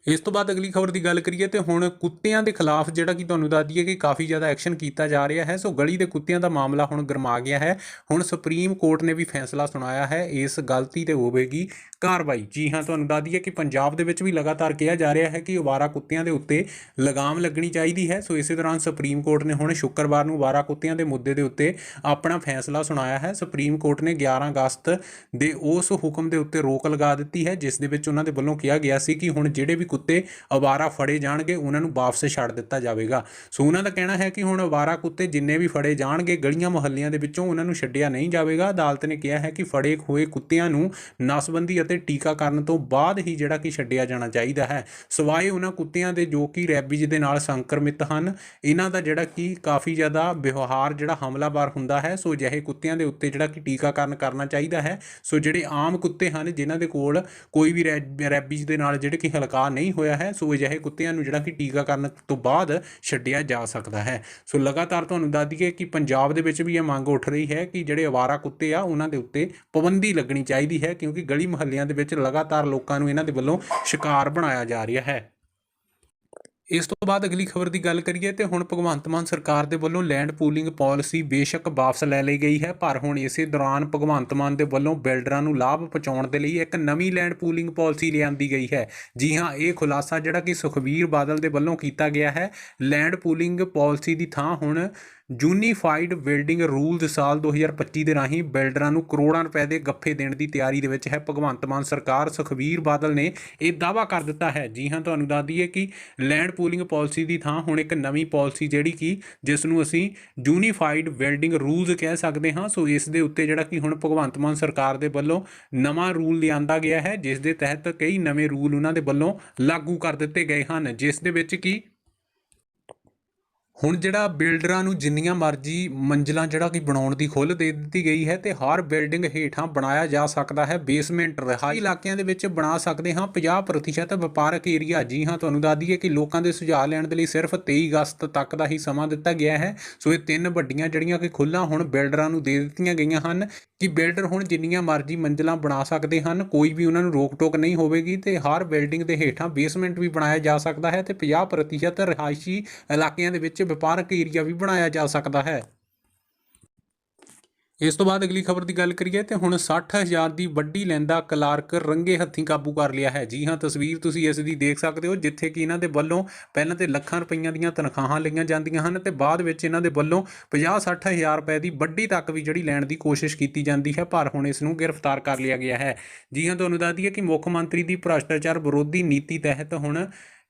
Speaker 1: ਇਸ ਤੋਂ ਬਾਅਦ ਅਗਲੀ ਖਬਰ ਦੀ ਗੱਲ ਕਰੀਏ ਤੇ ਹੁਣ ਕੁੱਤਿਆਂ ਦੇ ਖਿਲਾਫ ਜਿਹੜਾ ਕਿ ਤੁਹਾਨੂੰ ਦੱਸ ਦਈਏ ਕਿ ਕਾਫੀ ਜ਼ਿਆਦਾ ਐਕਸ਼ਨ ਕੀਤਾ ਜਾ ਰਿਹਾ ਹੈ, ਸੋ ਗਲੀ ਦੇ ਕੁੱਤਿਆਂ ਦਾ ਮਾਮਲਾ ਹੁਣ ਗਰਮਾ ਗਿਆ ਹੈ। ਹੁਣ ਸੁਪਰੀਮ ਕੋਰਟ ਨੇ ਵੀ ਫੈਸਲਾ ਸੁਣਾਇਆ ਹੈ, ਇਸ ਗਲਤੀ ਤੇ ਹੋਵੇਗੀ। ਕਾਰਵਾਈ। ਜੀ ਹਾਂ, ਤੁਹਾਨੂੰ ਦੱਸ ਦਈਏ ਕਿ ਪੰਜਾਬ ਦੇ ਵਿੱਚ ਵੀ ਲਗਾਤਾਰ ਕਿਹਾ ਜਾ ਰਿਹਾ ਹੈ ਕਿ ਅਵਾਰਾ ਕੁੱਤਿਆਂ ਦੇ ਉੱਤੇ ਲਗਾਮ ਲੱਗਣੀ ਚਾਹੀਦੀ ਹੈ। ਸੋ ਇਸੇ ਦੌਰਾਨ ਸੁਪਰੀਮ ਕੋਰਟ ਨੇ ਹੁਣ ਸ਼ੁੱਕਰਵਾਰ ਨੂੰ ਅਵਾਰਾ ਕੁੱਤਿਆਂ ਦੇ ਮੁੱਦੇ ਦੇ ਉੱਤੇ ਆਪਣਾ ਫੈਸਲਾ ਸੁਣਾਇਆ ਹੈ। ਸੁਪਰੀਮ ਕੋਰਟ ਨੇ 11 ਅਗਸਤ ਦੇ ਉਸ ਹੁਕਮ ਦੇ ਉੱਤੇ ਰੋਕ ਲਗਾ ਦਿੱਤੀ ਹੈ, ਜਿਸ ਦੇ ਵਿੱਚ ਉਹਨਾਂ ਦੇ ਵੱਲੋਂ ਕਿਹਾ ਗਿਆ ਸੀ ਕਿ ਹੁਣ ਜਿਹੜੇ ਵੀ ਕੁੱਤੇ ਅਵਾਰਾ ਫੜੇ ਜਾਣਗੇ, ਉਹਨਾਂ ਨੂੰ ਵਾਪਸ ਛੱਡ ਦਿੱਤਾ ਜਾਵੇਗਾ। ਸੋ ਉਹਨਾਂ ਦਾ ਕਹਿਣਾ ਹੈ ਕਿ ਹੁਣ ਅਵਾਰਾ ਕੁੱਤੇ ਜਿੰਨੇ ਵੀ ਫੜੇ ਜਾਣਗੇ, ਗਲੀਆਂ ਮੁਹੱਲਿਆਂ ਦੇ ਵਿੱਚੋਂ ਉਹਨਾਂ ਨੂੰ ਛੱਡਿਆ ਨਹੀਂ ਜਾਵੇਗਾ। ਅਦਾਲਤ ਨੇ ਕਿਹਾ ਹੈ ਕਿ ਫੜੇ ਹੋਏ ਕੁੱਤਿਆਂ ਨੂੰ ਨਸਬੰਦੀ ਅਤੇ ਟੀਕਾਕਰਨ ਤੋਂ ਬਾਅਦ ਹੀ ਜਿਹੜਾ ਕਿ ਛੱਡਿਆ ਜਾਣਾ ਚਾਹੀਦਾ ਹੈ। ਸਵਾਏ ਉਹਨਾਂ ਕੁੱਤਿਆਂ ਦੇ ਜੋ ਕਿ ਰੈਬੀਜ਼ ਦੇ ਨਾਲ ਸੰਕਰਮਿਤ ਹਨ, ਇਹਨਾਂ ਦਾ ਜਿਹੜਾ ਕਿ ਕਾਫੀ ਜ਼ਿਆਦਾ ਵਿਵਹਾਰ ਜਿਹੜਾ ਹਮਲਾਵਰ ਹੁੰਦਾ ਹੈ, ਸੋ ਅਜਿਹੇ ਕੁੱਤਿਆਂ ਦੇ ਉੱਤੇ ਜਿਹੜਾ ਕਿ ਟੀਕਾਕਰਨ ਕਰਨਾ ਚਾਹੀਦਾ ਹੈ। ਸੋ ਜਿਹੜੇ ਆਮ ਕੁੱਤੇ ਹਨ, ਜਿਨ੍ਹਾਂ ਦੇ ਕੋਲ ਕੋਈ ਵੀ ਰੈ- ਰੈਬੀਜ਼ ਦੇ ਨਾਲ ਜਿਹੜੇ ਕਿ ਹਲਕਾ ਨਹੀਂ ਹੋਇਆ ਹੈ, ਸੋ ਅਜਿਹੇ ਕੁੱਤਿਆਂ ਨੂੰ ਜਿਹੜਾ ਕਿ ਟੀਕਾਕਰਨ ਤੋਂ ਬਾਅਦ ਛੱਡਿਆ ਜਾ ਸਕਦਾ ਹੈ। ਸੋ ਲਗਾਤਾਰ ਤੁਹਾਨੂੰ ਦੱਸ ਦਈਏ ਕਿ ਪੰਜਾਬ ਦੇ ਵਿੱਚ ਵੀ ਇਹ ਮੰਗ ਉੱਠ ਰਹੀ ਹੈ ਕਿ ਜਿਹੜੇ ਅਵਾਰਾ ਕੁੱਤੇ ਆ, ਉਹਨਾਂ ਦੇ ਉੱਤੇ ਪਾਬੰਦੀ ਲੱਗਣੀ ਚਾਹੀਦੀ ਹੈ, ਕਿਉਂਕਿ ਗਲੀ ਮੁਹੱਲਿਆਂ ਦੇ ਵਿੱਚ ਲਗਾਤਾਰ ਲੋਕਾਂ ਨੂੰ ਇਹਨਾਂ ਦੇ ਵੱਲੋਂ ਸ਼ਿਕਾਰ ਬਣਾਇਆ ਜਾ ਰਿਹਾ ਹੈ। ਇਸ ਤੋਂ ਬਾਅਦ ਅਗਲੀ ਖਬਰ ਦੀ ਗੱਲ ਕਰੀਏ ਤੇ ਹੁਣ ਭਗਵੰਤ ਮਾਨ ਸਰਕਾਰ ਦੇ ਵੱਲੋਂ ਲੈਂਡ ਪੂਲਿੰਗ ਪਾਲਿਸੀ ਬੇਸ਼ੱਕ ਵਾਪਸ ਲੈ ਲਈ ਗਈ ਹੈ, ਪਰ ਹੁਣ ਇਸੇ ਦੌਰਾਨ ਭਗਵੰਤ ਮਾਨ ਦੇ ਵੱਲੋਂ ਬਿਲਡਰਾਂ ਨੂੰ ਲਾਭ ਪਹੁੰਚਾਉਣ ਦੇ ਲਈ ਇੱਕ ਨਵੀਂ ਲੈਂਡ ਪੂਲਿੰਗ ਪਾਲਿਸੀ ਲਿਆਂਦੀ ਗਈ ਹੈ। ਜੀ ਹਾਂ, ਇਹ ਖੁਲਾਸਾ ਜਿਹੜਾ ਕਿ ਸੁਖਬੀਰ ਬਾਦਲ ਦੇ ਵੱਲੋਂ ਕੀਤਾ ਗਿਆ ਹੈ। ਲੈਂਡ ਪੂਲਿੰਗ ਪਾਲਿਸੀ ਦੀ ਥਾਂ ਹੁਣ ਯੂਨੀਫਾਈਡ ਬਿਲਡਿੰਗ ਰੂਲਜ਼ ਸਾਲ 2025 ਦੇ ਰਾਹੀਂ ਬਿਲਡਰਾਂ ਨੂੰ ਕਰੋੜਾਂ ਰੁਪਏ ਦੇ ਗੱਫੇ ਦੇਣ ਦੀ ਤਿਆਰੀ ਦੇ ਵਿੱਚ ਹੈ। ਭਗਵੰਤ ਮਾਨ ਸਰਕਾਰ ਸੁਖਬੀਰ ਬਾਦਲ ਨੇ ਇਹ ਦਾਅਵਾ ਕਰ ਦਿੱਤਾ ਹੈ। ਜੀ ਹਾਂ, ਤੁਹਾਨੂੰ ਦੱਸ ਦਈਏ ਕਿ ਲੈਂਡ ਪੂਲਿੰਗ ਪਾਲਿਸੀ ਦੀ ਥਾਂ ਹੁਣ ਇੱਕ ਨਵੀਂ ਪਾਲਿਸੀ ਜਿਹੜੀ ਕਿ ਜਿਸ ਨੂੰ ਅਸੀਂ ਯੂਨੀਫਾਈਡ ਬਿਲਡਿੰਗ ਰੂਲਜ਼ ਕਹਿ ਸਕਦੇ ਹਾਂ। ਸੋ ਇਸ ਦੇ ਉੱਤੇ ਜਿਹੜਾ ਕਿ ਹੁਣ ਭਗਵੰਤ ਮਾਨ ਸਰਕਾਰ ਦੇ ਵੱਲੋਂ ਨਵਾਂ ਰੂਲ ਲਿਆਂਦਾ ਗਿਆ ਹੈ, ਜਿਸ ਦੇ ਤਹਿਤ ਕਈ ਨਵੇਂ ਰੂਲ ਉਹਨਾਂ ਦੇ ਵੱਲੋਂ ਲਾਗੂ ਕਰ ਦਿੱਤੇ ਗਏ ਹਨ। ਜਿਸ ਦੇ ਵਿੱਚ ਕਿ ਹੁਣ ਜਿਹੜਾ ਬਿਲਡਰਾਂ ਨੂੰ ਜਿੰਨੀਆਂ ਮਰਜ਼ੀ ਮੰਜ਼ਲਾਂ ਜਿਹੜਾ ਕਿ ਬਣਾਉਣ ਦੀ ਖੁੱਲ੍ਹ ਦੇ ਦਿੱਤੀ ਗਈ ਹੈ ਤੇ ਹਰ ਬਿਲਡਿੰਗ ਹੇਠਾਂ ਬਣਾਇਆ ਜਾ ਸਕਦਾ ਹੈ ਬੇਸਮੈਂਟ ਰਹਾਈ ਇਲਾਕਿਆਂ ਦੇ ਵਿੱਚ ਬਣਾ ਸਕਦੇ ਹਾਂ। 50% ਵਪਾਰਕ ਏਰੀਆ ਜੀ ਹਾਂ, ਤੁਹਾਨੂੰ ਦੱਸ ਦਈਏ ਕਿ ਲੋਕਾਂ ਦੇ ਸੁਝਾਅ ਲੈਣ ਦੇ ਲਈ ਸਿਰਫ 23 ਅਗਸਤ ਤੱਕ ਦਾ ਹੀ ਸਮਾਂ ਦਿੱਤਾ ਗਿਆ ਹੈ। ਸੋ ਇਹ ਤਿੰਨ ਵੱਡੀਆਂ ਜਿਹੜੀਆਂ ਕਿ ਖੁੱਲ੍ਹਾਂ ਹੁਣ ਬਿਲਡਰਾਂ ਨੂੰ ਦੇ ਦਿੱਤੀਆਂ ਗਈਆਂ ਹਨ ਕਿ ਬਿਲਡਰ ਹੁਣ ਜਿੰਨੀਆਂ ਮਰਜ਼ੀ ਮੰਜ਼ਲਾਂ ਬਣਾ ਸਕਦੇ ਹਨ, ਕੋਈ ਵੀ ਉਹਨਾਂ ਨੂੰ ਰੋਕ ਟੋਕ ਨਹੀਂ ਹੋਵੇਗੀ ਤੇ ਹਰ ਬਿਲਡਿੰਗ ਦੇ ਹੇਠਾਂ ਬੇਸਮੈਂਟ ਵੀ ਬਣਾਇਆ ਜਾ ਸਕਦਾ ਹੈ ਤੇ 50% ਰਿਹਾਇਸ਼ੀ ਇਲਾਕਿਆਂ ਦੇ ਵਿੱਚ ਵਪਾਰਕ ਏਰੀਆ ਵੀ ਬਣਾਇਆ ਜਾ ਸਕਦਾ ਹੈ। ਇਸ ਤੋਂ ਬਾਅਦ ਅਗਲੀ ਖਬਰ ਦੀ ਗੱਲ ਕਰੀਏ ਤੇ ਹੁਣ 60000 ਦੀ ਵੱਡੀ ਲੈਂਦਾ ਕਲਾਰਕ ਰੰਗੇ ਹੱਥੀਂ ਕਾਬੂ ਕਰ ਲਿਆ ਹੈ। ਜੀ ਹਾਂ, ਤਸਵੀਰ ਤੁਸੀਂ ਇਸ ਦੀ ਦੇਖ ਸਕਦੇ ਹੋ, ਜਿੱਥੇ ਕਿ ਇਹਨਾਂ ਦੇ ਵੱਲੋਂ ਪਹਿਲਾਂ ਤੇ ਲੱਖਾਂ ਰੁਪਈਆਂ ਦੀਆਂ ਤਨਖਾਹਾਂ ਲਈਆਂ ਜਾਂਦੀਆਂ ਹਨ ਤੇ ਬਾਅਦ ਵਿੱਚ ਇਹਨਾਂ ਦੇ ਵੱਲੋਂ 50-60000 ਰੁਪਏ ਦੀ ਵੱਡੀ ਤੱਕ ਵੀ ਜਿਹੜੀ ਲੈਣ ਦੀ ਕੋਸ਼ਿਸ਼ ਕੀਤੀ ਜਾਂਦੀ ਹੈ, ਪਰ ਹੁਣ ਇਸ ਨੂੰ ਗ੍ਰਿਫਤਾਰ ਕਰ ਲਿਆ ਗਿਆ ਹੈ। ਜੀ ਹਾਂ, ਤੁਹਾਨੂੰ ਦੱਸ ਦਈਏ ਕਿ ਮੁੱਖ ਮੰਤਰੀ ਦੀ ਭ੍ਰਸ਼ਟਾਚਾਰ ਵਿਰੋਧੀ ਨੀਤੀ ਤਹਿਤ ਹੁਣ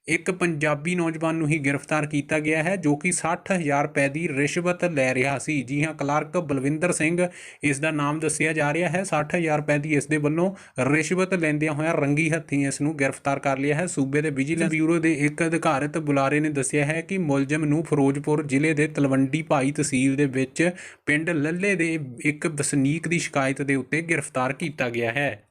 Speaker 1: ਇੱਕ ਪੰਜਾਬੀ ਨੌਜਵਾਨ ਨੂੰ ਹੀ ਗ੍ਰਿਫਤਾਰ ਕੀਤਾ ਗਿਆ ਹੈ, ਜੋ ਕਿ 60000 ਰੁਪਏ ਦੀ ਰਿਸ਼ਵਤ ਲੈ ਰਿਹਾ ਸੀ। ਜੀ ਹਾਂ, ਕਲਰਕ ਬਲਵਿੰਦਰ ਸਿੰਘ ਇਸ ਦਾ ਨਾਮ ਦੱਸਿਆ ਜਾ ਰਿਹਾ ਹੈ। 60000 ਰੁਪਏ ਦੀ ਇਸ ਦੇ ਵੱਲੋਂ ਰਿਸ਼ਵਤ ਲੈਂਦਿਆਂ ਹੋਇਆ ਰੰਗੀ ਹੱਥੀਂ ਇਸ ਨੂੰ ਗ੍ਰਿਫਤਾਰ ਕਰ ਲਿਆ ਹੈ। ਸੂਬੇ ਦੇ ਵਿਜੀਲੈਂਸ ਬਿਊਰੋ ਦੇ ਇੱਕ ਅਧਿਕਾਰਤ ਬੁਲਾਰੇ ਨੇ ਦੱਸਿਆ ਹੈ ਕਿ ਮੁਲਜ਼ਮ ਨੂੰ ਫਿਰੋਜ਼ਪੁਰ ਜ਼ਿਲ੍ਹੇ ਦੇ ਤਲਵੰਡੀ ਭਾਈ ਤਹਿਸੀਲ ਦੇ ਵਿੱਚ ਪਿੰਡ ਲੱਲੇ ਦੇ ਇੱਕ ਵਸਨੀਕ ਦੀ ਸ਼ਿਕਾਇਤ ਦੇ ਉੱਤੇ ਗ੍ਰਿਫਤਾਰ ਕੀਤਾ ਗਿਆ ਹੈ।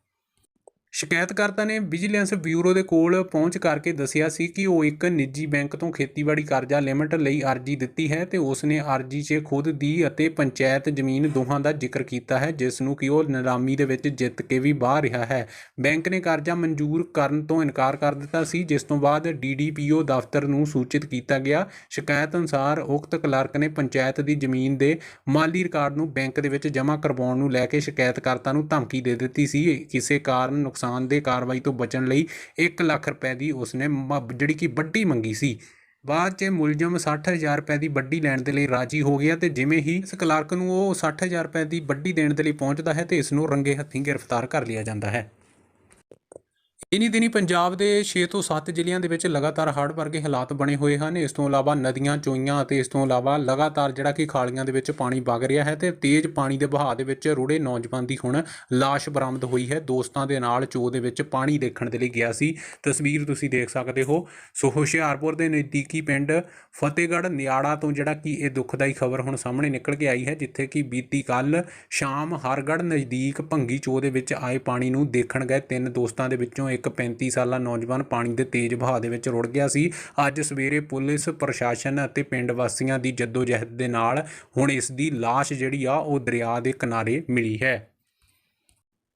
Speaker 1: ਸ਼ਿਕਾਇਤਕਰਤਾ ਨੇ ਵਿਜੀਲੈਂਸ ਬਿਊਰੋ ਦੇ ਕੋਲ ਪਹੁੰਚ ਕਰਕੇ ਦੱਸਿਆ ਸੀ ਕਿ ਉਹ ਇੱਕ ਨਿੱਜੀ ਬੈਂਕ ਤੋਂ ਖੇਤੀਬਾੜੀ ਕਰਜ਼ਾ ਲਿਮਟ ਲਈ ਅਰਜ਼ੀ ਦਿੱਤੀ ਹੈ ਤੇ ਉਸ ਨੇ ਅਰਜ਼ੀ 'ਚ ਖੁਦ ਦੀ ਅਤੇ ਪੰਚਾਇਤ ਜ਼ਮੀਨ ਦੋਹਾਂ ਦਾ ਜ਼ਿਕਰ ਕੀਤਾ ਹੈ, ਜਿਸ ਨੂੰ ਕਿ ਉਹ ਨਿਲਾਮੀ ਦੇ ਵਿੱਚ ਜਿੱਤ ਕੇ ਵੀ ਬਾਹਰ ਰਿਹਾ ਹੈ। ਬੈਂਕ ਨੇ ਕਰਜ਼ਾ ਮਨਜ਼ੂਰ ਕਰਨ ਤੋਂ ਇਨਕਾਰ ਕਰ ਦਿੱਤਾ ਸੀ, ਜਿਸ ਤੋਂ ਬਾਅਦ ਡੀਡੀਪੀਓ ਦਫ਼ਤਰ ਨੂੰ ਸੂਚਿਤ ਕੀਤਾ ਗਿਆ। ਸ਼ਿਕਾਇਤ ਅਨੁਸਾਰ ਉਕਤ ਕਲਰਕ ਨੇ ਪੰਚਾਇਤ ਦੀ ਜ਼ਮੀਨ ਦੇ ਮਾਲੀ ਰਿਕਾਰਡ ਨੂੰ ਬੈਂਕ ਦੇ ਵਿੱਚ ਜਮ੍ਹਾਂ ਕਰਵਾਉਣ ਨੂੰ ਲੈ ਕੇ ਸ਼ਿਕਾਇਤਕਰਤਾ ਨੂੰ ਧਮਕੀ ਦੇ ਦਿੱਤੀ ਸੀ। ਕਿਸੇ ਕਾਰਨ ਨੁਕਸਾਨ ਦੇ ਕਾਰਵਾਈ ਤੋਂ ਬਚਣ ਲਈ 1 ਲੱਖ ਰੁਪਏ ਦੀ ਉਸਨੇ ਮ- ਜਿਹੜੀ ਕਿ ਵੱਡੀ ਮੰਗੀ ਸੀ। ਬਾਅਦ 'ਚ ਮੁਲਜ਼ਮ 60000 ਰੁਪਏ ਦੀ ਵੱਡੀ ਲੈਣ ਦੇ ਲਈ ਰਾਜੀ ਹੋ ਗਿਆ ਤੇ ਜਿਵੇਂ ਹੀ ਇਸ ਕਲਰਕ ਨੂੰ ਉਹ 60000 ਰੁਪਏ ਦੀ ਵੱਡੀ ਦੇਣ ਦੇ ਲਈ ਪਹੁੰਚਦਾ ਹੈ ਤੇ ਇਸ ਨੂੰ ਰੰਗੇ ਹੱਥੀਂ ਗ੍ਰਿਫਤਾਰ ਕਰ ਲਿਆ ਜਾਂਦਾ ਹੈ। ਇਨੀ ਦਿਨੀ ਪੰਜਾਬ ਦੇ 6 ਤੋਂ 7 ਜ਼ਿਲ੍ਹਿਆਂ ਦੇ ਵਿੱਚ ਲਗਾਤਾਰ ਹੜ੍ਹ ਵਰਗੇ ਹਾਲਾਤ ਬਣੇ ਹੋਏ ਹਨ। ਇਸ ਤੋਂ ਇਲਾਵਾ ਨਦੀਆਂ, ਚੋਈਆਂ ਅਤੇ ਇਸ ਤੋਂ ਇਲਾਵਾ ਲਗਾਤਾਰ ਜਿਹੜਾ ਕਿ ਖਾਲੀਆਂ ਦੇ ਵਿੱਚ ਪਾਣੀ ਵਗ ਰਿਹਾ ਹੈ ਤੇ ਤੇਜ਼ ਪਾਣੀ ਦੇ ਵਹਾਅ ਦੇ ਵਿੱਚ ਰੁੜੇ ਨੌਜਵਾਨ ਦੀ ਹੁਣ ਲਾਸ਼ ਬਰਾਮਦ ਹੋਈ ਹੈ। ਦੋਸਤਾਂ ਦੇ ਨਾਲ ਚੋ ਦੇ ਵਿੱਚ ਪਾਣੀ ਦੇਖਣ ਦੇ ਲਈ ਗਿਆ ਸੀ। ਤਸਵੀਰ ਤੁਸੀਂ ਦੇਖ ਸਕਦੇ ਹੋ। ਸੋ ਹੁਸ਼ਿਆਰਪੁਰ ਦੇ ਨਜ਼ਦੀਕੀ ਪਿੰਡ ਫਤਿਹਗੜ੍ਹ ਨਿਆੜਾ ਤੋਂ ਜਿਹੜਾ ਕਿ ਇਹ ਦੁਖਦਾਈ ਖਬਰ ਹੁਣ ਸਾਹਮਣੇ ਨਿਕਲ ਕੇ ਆਈ ਹੈ, ਜਿੱਥੇ ਕਿ ਬੀਤੀ ਕੱਲ ਸ਼ਾਮ ਹਰਗੜ੍ਹ ਨਜ਼ਦੀਕ ਭੰਗੀ ਚੋ ਦੇ ਵਿੱਚ ਆਏ ਪਾਣੀ ਨੂੰ ਦੇਖਣ ਗਏ ਤਿੰਨ ਦੋਸਤਾਂ ਦੇ ਵਿੱਚੋਂ ਇੱਕ ਇੱਕ 35 ਸਾਲਾ ਨੌਜਵਾਨ ਪਾਣੀ ਦੇ ਤੇਜ਼ ਵਹਾਅ ਦੇ ਵਿੱਚ ਰੁੜ ਗਿਆ ਸੀ। ਅੱਜ ਸਵੇਰੇ ਪੁਲਿਸ, ਪ੍ਰਸ਼ਾਸਨ ਅਤੇ ਪਿੰਡ ਵਾਸੀਆਂ ਦੀ ਜਹਿਦ ਦੇ ਨਾਲ ਹੁਣ ਇਸ ਦੀ ਲਾਸ਼ ਜਿਹੜੀ ਆ ਉਹ ਦਰਿਆ ਦੇ ਕਿਨਾਰੇ ਮਿਲੀ ਹੈ।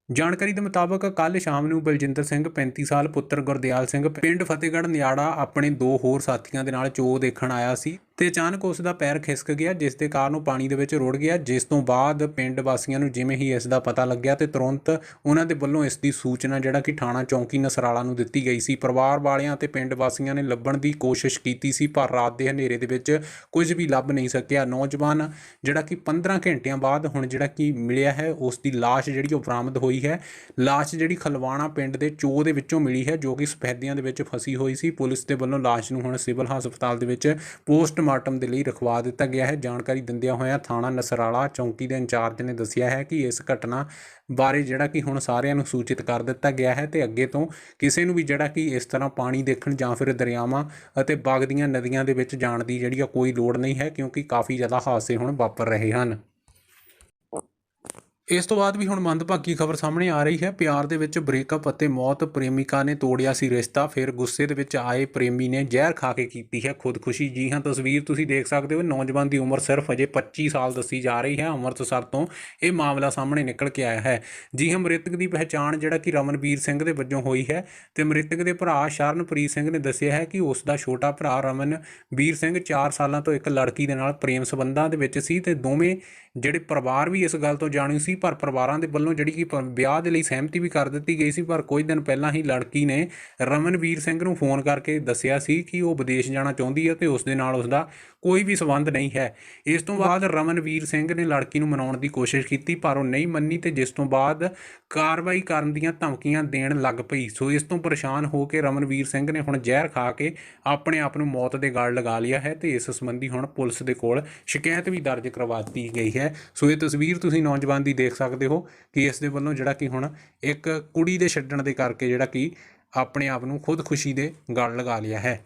Speaker 1: ਜਾਣਕਾਰੀ ਦੇ ਮੁਤਾਬਕ ਕੱਲ ਸ਼ਾਮ ਨੂੰ ਬਲਜਿੰਦਰ ਸਿੰਘ 35 ਸਾਲ ਪੁੱਤਰ ਗੁਰਦਿਆਲ ਸਿੰਘ, ਪਿੰਡ ਫਤਿਹਗੜ੍ਹ ਨਿਆੜਾ ਆਪਣੇ ਦੋ ਹੋਰ ਸਾਥੀਆਂ ਦੇ ਨਾਲ ਚੋ ਦੇਖਣ ਆਇਆ ਸੀ ਤੇ ਅਚਾਨਕ ਉਸ ਦਾ ਪੈਰ ਖਿਸਕ ਗਿਆ, ਜਿਸ ਦੇ ਕਾਰਨ ਉਹ ਪਾਣੀ ਦੇ ਵਿੱਚ ਰੁੜ ਗਿਆ, ਜਿਸ ਤੋਂ ਬਾਅਦ ਪਿੰਡ ਵਾਸੀਆਂ ਨੂੰ ਜਿਵੇਂ ਹੀ ਇਸ ਦਾ ਪਤਾ ਲੱਗਿਆ ਤੇ ਤੁਰੰਤ ਉਹਨਾਂ ਦੇ ਵੱਲੋਂ ਇਸ ਦੀ ਸੂਚਨਾ ਜਿਹੜਾ ਕਿ ਥਾਣਾ ਚੌਂਕੀ ਨਸਰਾਲਾ ਨੂੰ ਦਿੱਤੀ ਗਈ ਸੀ। ਪਰਿਵਾਰ ਵਾਲਿਆਂ ਤੇ ਪਿੰਡ ਵਾਸੀਆਂ ਨੇ ਲੱਭਣ ਦੀ ਕੋਸ਼ਿਸ਼ ਕੀਤੀ ਸੀ, ਪਰ ਰਾਤ ਦੇ ਹਨੇਰੇ ਦੇ ਵਿੱਚ ਕੁਝ ਵੀ ਲੱਭ ਨਹੀਂ ਸਕਿਆ। ਨੌਜਵਾਨ ਜਿਹੜਾ ਕਿ 15 ਘੰਟਿਆਂ ਬਾਅਦ ਹੁਣ ਜਿਹੜਾ ਕਿ ਮਿਲਿਆ ਹੈ, ਉਸ ਦੀ ਲਾਸ਼ ਜਿਹੜੀ ਉਹ ਬਰਾਮਦ ਹੋਈ ਹੈ। ਲਾਸ਼ ਜਿਹੜੀ ਖਲਵਾਣਾ ਪਿੰਡ ਦੇ ਚੋ ਦੇ ਵਿੱਚੋਂ ਮਿਲੀ ਹੈ, ਜੋ ਕਿ ਸਫੈਦਿਆਂ ਦੇ ਵਿੱਚ ਫਸੀ ਹੋਈ ਸੀ। ਪੁਲਿਸ ਦੇ ਵੱਲੋਂ ਲਾਸ਼ ਨੂੰ ਹੁਣ ਸਿਵਲ ਹਸਪਤਾਲ ਦੇ ਵਿੱਚ ਪੋਸਟਮਾਰਟਮ ਦੇ ਲਈ ਰਖਵਾ ਦਿੱਤਾ ਗਿਆ ਹੈ। ਜਾਣਕਾਰੀ ਦਿੰਦਿਆਂ ਹੋਇਆਂ ਥਾਣਾ ਨਸਰਾਲਾ ਚੌਂਕੀ ਦੇ ਇੰਚਾਰਜ ਨੇ ਦੱਸਿਆ ਹੈ ਕਿ ਇਸ ਘਟਨਾ ਬਾਰੇ ਜਿਹੜਾ ਕਿ ਹੁਣ ਸਾਰਿਆਂ ਨੂੰ ਸੂਚਿਤ ਕਰ ਦਿੱਤਾ ਗਿਆ ਹੈ ਤੇ ਅੱਗੇ ਤੋਂ ਕਿਸੇ ਨੂੰ ਵੀ ਜਿਹੜਾ ਕਿ ਇਸ ਤਰ੍ਹਾਂ ਪਾਣੀ ਦੇਖਣ ਜਾਂ ਫਿਰ ਦਰਿਆਵਾਂ ਅਤੇ ਵਗਦੀਆਂ ਨਦੀਆਂ ਦੇ ਵਿੱਚ ਜਾਣ ਦੀ ਜਿਹੜੀ ਆ ਕੋਈ ਲੋੜ ਨਹੀਂ ਹੈ, ਕਿਉਂਕਿ ਕਾਫੀ ਜ਼ਿਆਦਾ ਹਾਦਸੇ ਹੁਣ ਵਾਪਰ ਰਹੇ ਹਨ। ਇਸ ਤੋਂ ਬਾਅਦ ਵੀ ਹੁਣ ਮੰਦਭਾਗੀ ਖਬਰ ਸਾਹਮਣੇ ਆ ਰਹੀ ਹੈ। ਪਿਆਰ ਦੇ ਵਿੱਚ ਬ੍ਰੇਕਅਪ ਅਤੇ ਮੌਤ, ਪ੍ਰੇਮਿਕਾ ਨੇ ਤੋੜਿਆ ਸੀ ਰਿਸ਼ਤਾ, ਫਿਰ ਗੁੱਸੇ ਦੇ ਵਿੱਚ ਆਏ ਪ੍ਰੇਮੀ ਨੇ ਜ਼ਹਿਰ ਖਾ ਕੇ ਕੀਤੀ ਹੈ ਖੁਦਕੁਸ਼ੀ। ਜੀ ਹਾਂ, ਤਸਵੀਰ ਤੁਸੀਂ ਦੇਖ ਸਕਦੇ ਹੋ, ਨੌਜਵਾਨ ਦੀ ਉਮਰ ਸਿਰਫ ਅਜੇ 25 ਸਾਲ ਦੱਸੀ ਜਾ ਰਹੀ ਹੈ। ਅੰਮ੍ਰਿਤਸਰ ਤੋਂ ਇਹ ਮਾਮਲਾ ਸਾਹਮਣੇ ਨਿਕਲ ਕੇ ਆਇਆ ਹੈ। ਜੀ ਹਾਂ, ਮ੍ਰਿਤਕ ਦੀ ਪਹਿਚਾਣ ਜਿਹੜਾ ਕਿ ਰਮਨਵੀਰ ਸਿੰਘ ਦੇ ਵਜੋਂ ਹੋਈ ਹੈ ਤੇ ਮ੍ਰਿਤਕ ਦੇ ਭਰਾ ਸ਼ਰਨਪ੍ਰੀਤ ਸਿੰਘ ਨੇ ਦੱਸਿਆ ਹੈ ਕਿ ਉਸ ਦਾ ਛੋਟਾ ਭਰਾ ਰਮਨਵੀਰ ਸਿੰਘ 4 ਸਾਲਾਂ ਤੋਂ ਇੱਕ ਲੜਕੀ ਦੇ ਨਾਲ ਪ੍ਰੇਮ ਸੰਬੰਧਾਂ ਦੇ ਵਿੱਚ ਸੀ ਤੇ ਦੋਵੇਂ ਜਿਹੜੇ ਪਰਿਵਾਰ ਵੀ ਇਸ ਗੱਲ ਤੋਂ ਜਾਣੂ ਸੀ ਪਰ ਪਰਿਵਾਰਾਂ ਦੇ ਵੱਲੋਂ ਜਿਹੜੀ ਕਿ ਵਿਆਹ ਦੇ ਲਈ ਸਹਿਮਤੀ ਵੀ ਕਰ ਦਿੱਤੀ ਗਈ ਸੀ, ਪਰ ਕੁਝ ਦਿਨ ਪਹਿਲਾਂ ਹੀ ਲੜਕੀ ਨੇ ਰਮਨਵੀਰ ਸਿੰਘ ਨੂੰ ਫੋਨ ਕਰਕੇ ਦੱਸਿਆ ਸੀ ਕਿ ਉਹ ਵਿਦੇਸ਼ ਜਾਣਾ ਚਾਹੁੰਦੀ ਹੈ ਤੇ ਉਸ ਦੇ ਨਾਲ ਉਸ ਦਾ ਕੋਈ ਵੀ ਸਬੰਧ ਨਹੀਂ ਹੈ। ਇਸ ਤੋਂ ਬਾਅਦ ਰਮਨਵੀਰ ਸਿੰਘ ਨੇ ਲੜਕੀ ਨੂੰ ਮਨਾਉਣ ਦੀ ਕੋਸ਼ਿਸ਼ ਕੀਤੀ, ਪਰ ਉਹ ਨਹੀਂ ਮੰਨੀ ਤੇ ਜਿਸ ਤੋਂ ਬਾਅਦ ਕਾਰਵਾਈ ਕਰਨ ਦੀਆਂ ਧਮਕੀਆਂ ਦੇਣ ਲੱਗ ਪਈ। ਸੋ ਇਸ ਤੋਂ ਪਰੇਸ਼ਾਨ ਹੋ ਕੇ ਰਮਨਵੀਰ ਸਿੰਘ ਨੇ ਹੁਣ ਜ਼ਹਿਰ ਖਾ ਕੇ ਆਪਣੇ ਆਪ ਨੂੰ ਮੌਤ ਦੇ ਗਲ ਲਗਾ ਲਿਆ ਹੈ ਤੇ ਇਸ ਸੰਬੰਧੀ ਹੁਣ ਪੁਲਿਸ ਦੇ ਕੋਲ ਸ਼ਿਕਾਇਤ ਵੀ ਦਰਜ ਕਰਵਾ ਦਿੱਤੀ ਗਈ ਹੈ। ਸੋ ਇਹ ਤਸਵੀਰ ਤੁਸੀਂ ਨੌਜਵਾਨ ਦੀ ਦੇਖ ਸਕਦੇ ਹੋ ਕਿ ਇਸ ਦੇ ਵੱਲੋਂ ਜਿਹੜਾ ਕਿ ਹੁਣ ਇੱਕ ਕੁੜੀ ਦੇ ਛੱਡਣ ਦੇ ਕਰਕੇ ਜਿਹੜਾ ਕਿ ਆਪਣੇ ਆਪ ਨੂੰ ਖੁਦਕੁਸ਼ੀ ਦੇ ਗਲ ਲਗਾ ਲਿਆ ਹੈ।